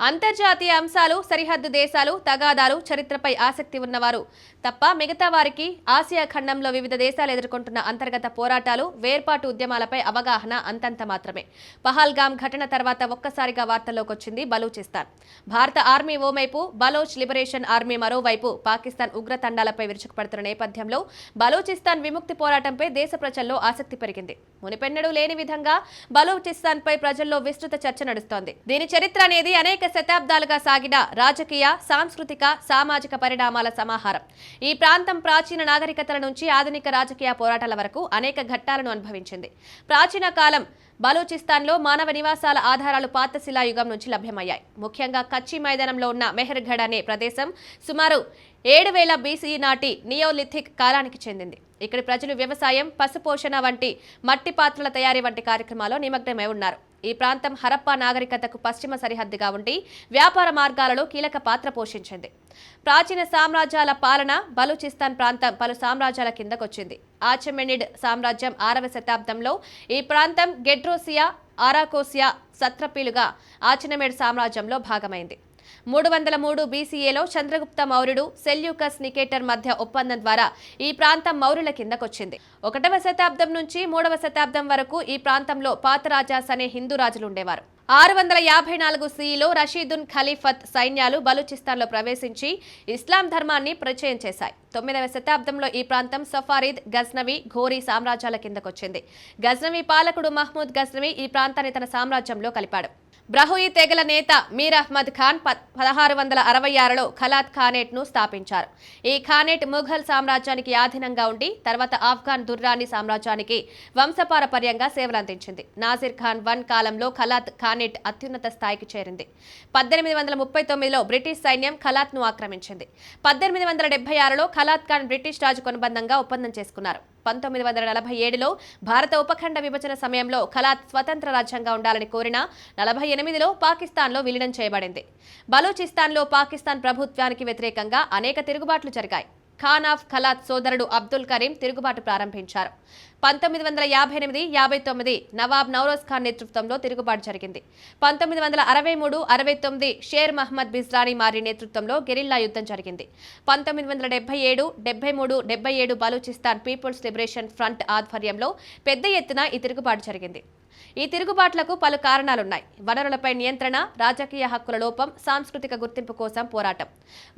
అంతర్జాతీయ అంశాలు సరిహద్దు దేశాలు తగాదాలు చరిత్రపై ఆసక్తి ఉన్నవారు. తప్ప మిగతా వారికి ఆసియా ఖండంలో వివిధ దేశాలు ఎదుర్కొంటున్న అంతర్గత పోరాటాలు వేర్పాటు ఉద్యమాలపై అవగాహన అంతంత మాత్రమే. పహల్గామ్ ఘటన తర్వాత ఒక్కసారిగా వార్తల్లోకొచ్చింది బలూచిస్తాన్. భారత ఆర్మీ ఓవైపు బలోచ్ లిబరేషన్ ఆర్మీ మరోవైపు పాకిస్తాన్ ఉగ్రతండాలపై విరుచుకుపడుతున్న నేపథ్యంలో బలూచిస్తాన్ విముక్తి పోరాటంపై దేశ ప్రజల్లో ఆసక్తి పెరిగింది. మునిపెన్నడూ లేని విధంగా బలూచిస్తాన్పై ప్రజల్లో విస్తృత చర్చ నడుస్తోంది. దీని చరిత్ర అనేది అనేక శతాబ్దాలుగా సాగిన రాజకీయ సాంస్కృతిక సామాజిక పరిణామాల సమాహారం. ఈ ప్రాంతం ప్రాచీన నాగరికతల నుంచి ఆధునిక రాజకీయ పోరాటాల వరకు అనేక ఘట్టాలను అనుభవించింది. ప్రాచీన కాలం బలూచిస్తాన్లో మానవ నివాసాల ఆధారాలు పాతశిలాయుగం నుంచి లభ్యమయ్యాయి. ముఖ్యంగా కచ్చి మైదానంలో ఉన్న మెహర్గఢ్ అనే ప్రదేశం సుమారు ఏడు వేల బీసీ నాటి నియోలిథిక్ కాలానికి చెందింది. ఇక్కడి ప్రజలు వ్యవసాయం పశుపోషణ వంటి మట్టి పాత్రల తయారీ వంటి కార్యక్రమాల్లో నిమగ్నమై ఉన్నారు. ఈ ప్రాంతం హరప్పా నాగరికతకు పశ్చిమ సరిహద్దుగా ఉండి వ్యాపార మార్గాలలో కీలక పాత్ర పోషించింది. ప్రాచీన సామ్రాజ్యాల పాలన బలూచిస్తాన్ ప్రాంతం పలు సామ్రాజ్యాల కిందకొచ్చింది. ఆచమెనిడ్ సామ్రాజ్యం ఆరవ శతాబ్దంలో ఈ ప్రాంతం గెడ్రోసియా ఆరాకోసియా సత్రపీలుగా ఆచనమేడ్ సామ్రాజ్యంలో భాగమైంది. మూడు వందల మూడు బీసీఏలో చంద్రగుప్త మౌర్యుడు సెల్యూకస్ నికేటర్ మధ్య ఒప్పందం ద్వారా ఈ ప్రాంతం మౌర్యుల కిందకొచ్చింది. ఒకటవ శతాబ్దం నుంచి మూడవ శతాబ్దం వరకు ఈ ప్రాంతంలో పాతరాజాస్ అనే హిందూ రాజులు ఉండేవారు. ఆరు వందల యాభై నాలుగు సిఈలో రషీదున్ ఖలీఫత్ సైన్యాలు బలూచిస్తాన్లో ప్రవేశించి ఇస్లాం ధర్మాన్ని పరిచయం చేశాయి. తొమ్మిదవ శతాబ్దంలో ఈ ప్రాంతం సఫారీద్ గజ్నవి ఘోరీ సామ్రాజ్యాల కిందకొచ్చింది. గజ్నవి పాలకుడు మహ్మూద్ గజ్నవి ఈ ప్రాంతాన్ని తన సామ్రాజ్యంలో కలిపాడు. బ్రహుయి తెగల నేత మీర్ అహ్మద్ ఖాన్ పదహారు వందల అరవై ఆరులో ఖలాత్ ఖానేట్ను స్థాపించారు. ఈ ఖానేట్ ముఘల్ సామ్రాజ్యానికి ఆధీనంగా ఉండి తర్వాత ఆఫ్ఘాన్ దుర్రాని సామ్రాజ్యానికి వంశపారపర్యంగా సేవలందించింది. నాసిర్ ఖాన్ వన్ కాలంలో ఖలాత్ ఖానేట్ అత్యున్నత స్థాయికి చేరింది. పద్దెనిమిది వందల ముప్పై తొమ్మిదిలో బ్రిటిష్ సైన్యం ఖలాత్ను ఆక్రమించింది. పద్దెనిమిది వందల డెబ్బై ఆరులో ఖలాత్ ఖాన్ బ్రిటిష్ రాజు కొనుబంధంగా ఒప్పందం చేసుకున్నారు. పంతొమ్మిది వందల నలభై ఏడులో భారత ఉపఖండ విభజన సమయంలో ఖలాత్ స్వతంత్ర రాజ్యంగా ఉండాలని కోరిన నలభై ఎనిమిదిలో పాకిస్తాన్లో విలీనం చేయబడింది. బలూచిస్తాన్లో పాకిస్తాన్ ప్రభుత్వానికి వ్యతిరేకంగా అనేక తిరుగుబాట్లు జరిగాయి. ఖాన్ ఆఫ్ ఖలాత్ సోదరుడు అబ్దుల్ కరీం తిరుగుబాటు ప్రారంభించారు. పంతొమ్మిది వందల యాభై ఎనిమిది యాభై తొమ్మిది నవాబ్ నౌరోజ్ ఖాన్ నేతృత్వంలో తిరుగుబాటు జరిగింది. పంతొమ్మిది వందల అరవై మూడు అరవై తొమ్మిది షేర్ మహమ్మద్ బిజ్రానీ మారి నేతృత్వంలో గెరిల్లా యుద్ధం జరిగింది. పంతొమ్మిది వందల డెబ్బై ఏడు డెబ్బై మూడు డెబ్బై ఏడు బలూచిస్తాన్ పీపుల్స్ లిబరేషన్ ఫ్రంట్ ఆధ్వర్యంలో పెద్ద ఎత్తున ఈ తిరుగుబాటు జరిగింది. ఈ తిరుగుబాట్లకు పలు కారణాలున్నాయి. వనరులపై నియంత్రణ రాజకీయ హక్కుల లోపం సాంస్కృతిక గుర్తింపు కోసం పోరాటం.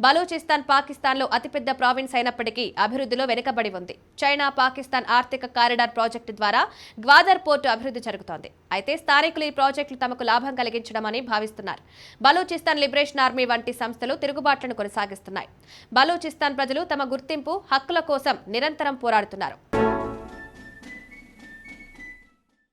బలూచిస్తాన్ పాకిస్తాన్లో అతిపెద్ద ప్రావిన్స్ అయినప్పటికీ అభివృద్ధిలో వెనుకబడి ఉంది. చైనా పాకిస్తాన్ ఆర్థిక కారిడార్ ప్రాజెక్టు ద్వారా గ్వాదర్ పోర్టు అభివృద్ధి జరుగుతోంది. అయితే స్థానికులు ఈ ప్రాజెక్టులు తమకు లాభం కలిగించడమని భావిస్తున్నారు. బలూచిస్తాన్ లిబరేషన్ ఆర్మీ వంటి సంస్థలు తిరుగుబాట్లను కొనసాగిస్తున్నాయి. బలూచిస్తాన్ ప్రజలు తమ గుర్తింపు హక్కుల కోసం నిరంతరం పోరాడుతున్నారు.